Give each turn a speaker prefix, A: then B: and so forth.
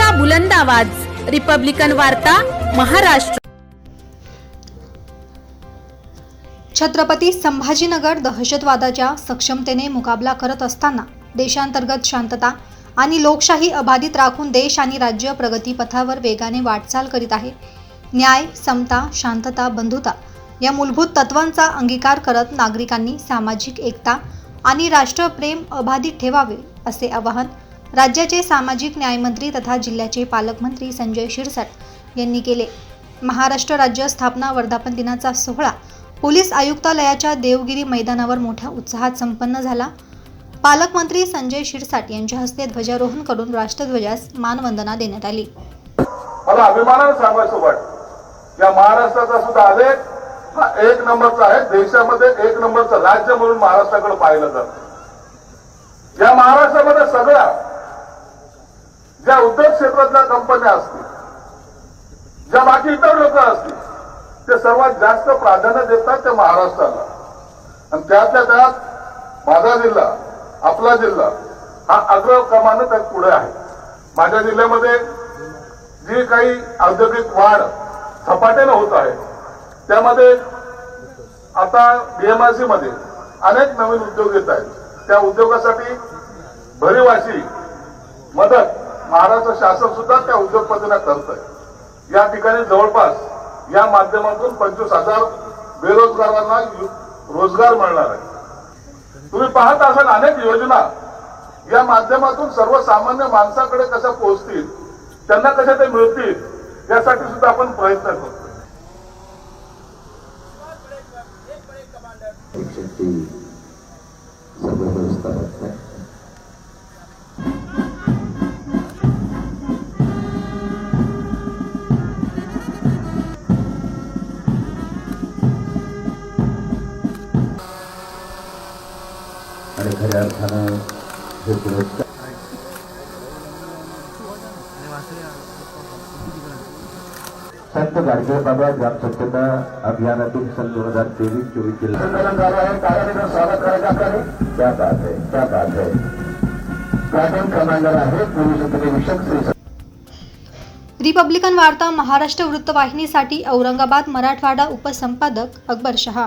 A: लोकशाहीचा बुलंद आवाज. रिपब्लिकन वार्ता महाराष्ट्र.
B: छत्रपती संभाजीनगर दहशतवादाच्या सक्षमतेने मुकाबला करत असताना देशांतर्गत शांतता आणि लोकशाही अबाधित राखून देश आणि राज्य प्रगतीपथावर वेगाने वाटचाल करीत आहे. न्याय समता शांतता बंधुता या मूलभूत तत्वांचा अंगीकार करत नागरिकांनी सामाजिक एकता आणि राष्ट्रप्रेम अबाधित ठेवावे असे आवाहन राज्याचे सामाजिक न्यायमंत्री तथा जिल्ह्याचे पालकमंत्री संजय शिरसाट यांनी केले. महाराष्ट्र राज्य स्थापना वर्धापन दिनाचा सोहळा पोलीस आयुक्तालयाच्या देवगिरी मैदानावर मोठ्या उत्साहात संपन्न झाला. पालकमंत्री संजय शिरसाट यांच्या हस्ते ध्वजारोहण करून राष्ट्रध्वजास मानवंदना देण्यात आली.
C: मला अभिमानाने सांगायचं वाटतं या महाराष्ट्राचा सुद्धा आलेख हा एक नंबरचा आहे. देशामध्ये एक नंबरचं राज्य म्हणून महाराष्ट्राकडे पाहिलं जातं. या महाराष्ट्रामध्ये सगळ्या ज्या उद्योग क्षेत्रातल्या कंपन्या असतील ज्या बाकी इतर लोक असतील ते सर्वात जास्त प्राधान्य देतात ते महाराष्ट्राला. आणि त्यातल्या त्यात माझा जिल्हा आपला जिल्हा हा अग्रक्रमानं त्यात पुढे आहे. माझ्या जिल्ह्यामध्ये जी काही औद्योगिक वाढ झपाट्यानं होत आहे त्यामध्ये आता बीएमआरसी मध्ये अनेक नवीन उद्योग येत आहेत. त्या उद्योगासाठी भरीवाशी मदत महाराष्ट्र शासन सुद्धा त्या उद्योगपतींना करत आहे या ठिकाणी जवळपास या माध्यमातून पंचवीस हजार बेरोजगारांना रोजगार मिळणार आहे. तुम्ही पाहत असाल अनेक योजना. या माध्यमातून सर्वसामान्य माणसाकडे कशा पोहोचतील त्यांना कशा ते मिळतील यासाठी सुद्धा आपण प्रयत्न करतो
D: सर्व खऱ्या अर्थानं हे पुरस्कार संत गाडगे बाबा ग्राम स्वच्छता अभियानातून सन दोन हजार तेवीस चोवीस जिल्हा
C: स्वागत करायचं आपल्याला
D: क्या
C: कमांडर आहे पोलीस उपनिरीक्षक श्री
B: रिपब्लिकन वार्ता महाराष्ट्र वृत्तवाहिनीसाठी औरंगाबाद मराठवाडा उपसंपादक अकबर शहा.